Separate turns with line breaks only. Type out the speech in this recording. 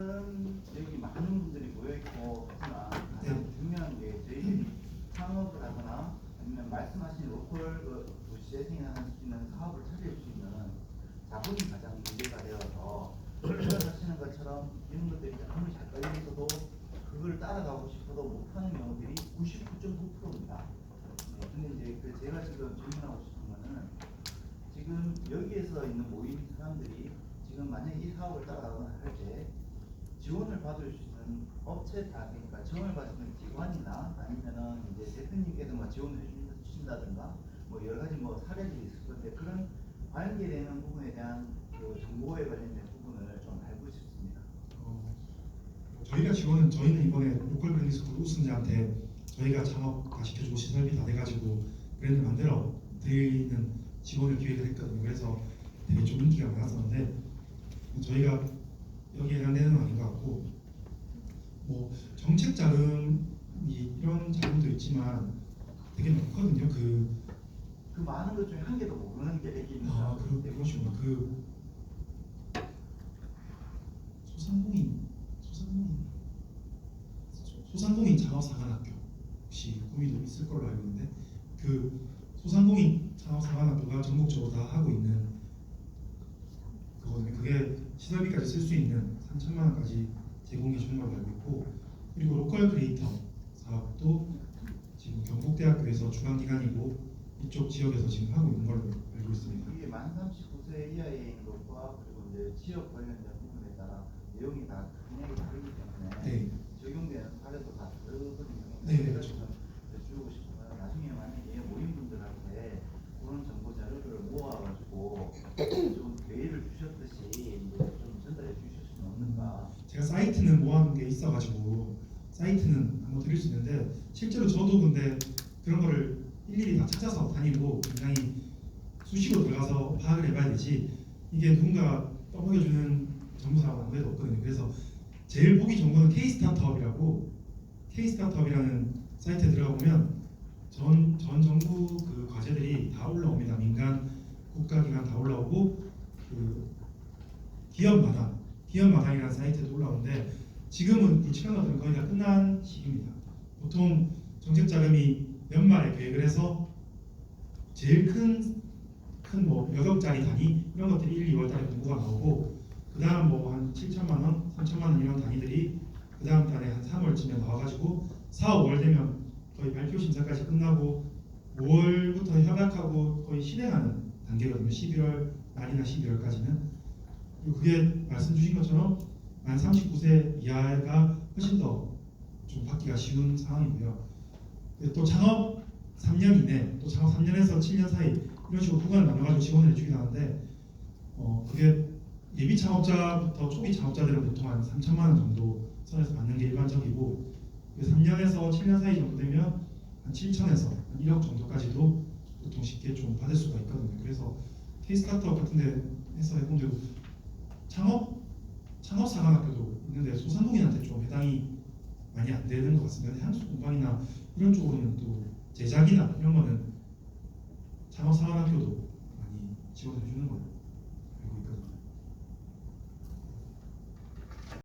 여기 많은 분들이 모여 있고 하지만
네.
가장 중요한 게 저희들이 창업을 하거나 아니면 말씀하신 로컬 그 도시 재생이나 할 수 있는 사업을 차릴 수 있는 자본이 가장 문제가 되어서 생각하시는 것처럼 이런 것들이 아무리 잘 깔려 있어도 그걸 따라가고 싶어도 못하는 경우들이 99.9%입니다. 네, 근데 이제 그 제가 지금 질문하고 싶은 거는 지금 여기에서 있는 모인 사람들이 지금 만약에 이 사업을 따라가거나 할때 지원을 받을 수 있는 업체 다 그러니까 지원을 있는 기관이나 아니면은 이제 대표님께서 뭐 지원을 해주신다든가 뭐 여러 가지 뭐 사례들이 있을 건데 그런 관계되는 부분에 대한 그 정보에 관련된 부분을 좀 알고 싶습니다.
어, 저희가 지원은 저희는 이번에 로컬 브랜드 스쿨 우승자한테 저희가 창업 다 시켜주고 시설비 다 돼가지고 브랜드 만들어 드리는 지원을 기획을 했거든요. 그래서 되게 좀 인기가 많았었는데 저희가 여기에 해당되는 건 아닌 것 같고 뭐 정책 자금이 이런 자금도 있지만 되게 많거든요. 그
그 많은 것 중에 한 개도 모르는 게 있는
아, 그, 그러시구나. 그 소상공인, 소상공인, 소- 소상공인 창업사관학교 혹시 구미도 있을 걸로 알고 있는데 그 소상공인 창업사관학교가 전국적으로 다 하고 있는 그거든요. 그게 시설비까지 쓸 수 있는 3천만 원까지 제공해 주는 걸로 알고 있고 그리고 로컬 크리에이터 사업도 지금 경북대학교에서 주관기관이고 이쪽 지역에서 지금 하고 있는 걸로 알고 있습니다.
이게 만 39세 이하의 것과 그리고 이제 지역 관련된 부분에 따라 내용이 다 굉장히 다르기 때문에
네.
적용되는 사례도 다 다르거든요.
네, 네,
제가
그렇죠.
좀 여쭈고 싶은 건 나중에 만약에 모인 분들한테 그런 정보 자료를 모아가지고 좀 메일을 주셨듯이 이제 좀 전달해 주실 수는 없는가?
제가 사이트는 모아놓은 게 있어가지고 사이트는 한번 드릴 수 있는데 실제로 저도 근데 그런 거를 일일이 다 찾아서 다니고 굉장히 수시로 들어가서 파악을 해봐야 되지 이게 누군가 떠먹여주는 정보사가 아무래도 없거든요. 그래서 제일 보기 좋은 거는 K-스타트업이라고 K-스타트업이라는 사이트에 들어가 보면 전, 전 정부 그 과제들이 다 올라옵니다. 민간 국가기관 다 올라오고 그 기업마다 기업마당이라는 사이트에도 올라오는데 지금은 불치한 것들은 거의 다 끝난 시기입니다. 보통 정책 자금이 연말에 계획을 해서 제일 큰 큰뭐 몇억짜리 단위 이런 것들이 1, 2월 달에 공고가 나오고 그 다음 뭐 한 7천만 원, 3천만 원 이런 단위들이 그 다음 달에 한 3월쯤에 나와가지고 4, 5월 되면 거의 발표 심사까지 끝나고 5월부터 협약하고 거의 실행하는 단계거든요. 11월 말이나 12월까지는 그게 말씀 주신 것처럼 만 39세 이하가 훨씬 더 좀 받기가 쉬운 상황이고요. 또 창업 3년 이내, 또 창업 3년에서 7년 사이 이런 식으로 구간을 나눠가지고 지원을 해주긴 하는데 어 그게 예비 창업자부터 초기 창업자들은 보통 한 3천만 원 정도 선에서 받는 게 일반적이고 3년에서 7년 사이 정도 되면 한 7천에서 한 1억 정도까지도 보통 쉽게 좀 받을 수가 있거든요. 그래서 K-스타트업 같은 데에서 해본 데도 창업 창업 사관학교도 있는데 소상공인한테 좀 해당이 많이 안 되는 것 같습니다. 근데 향수공방이나 이런 쪽으로는 또 제작이나 이런 거는 창업 사관학교도 많이 지원해 주는 걸로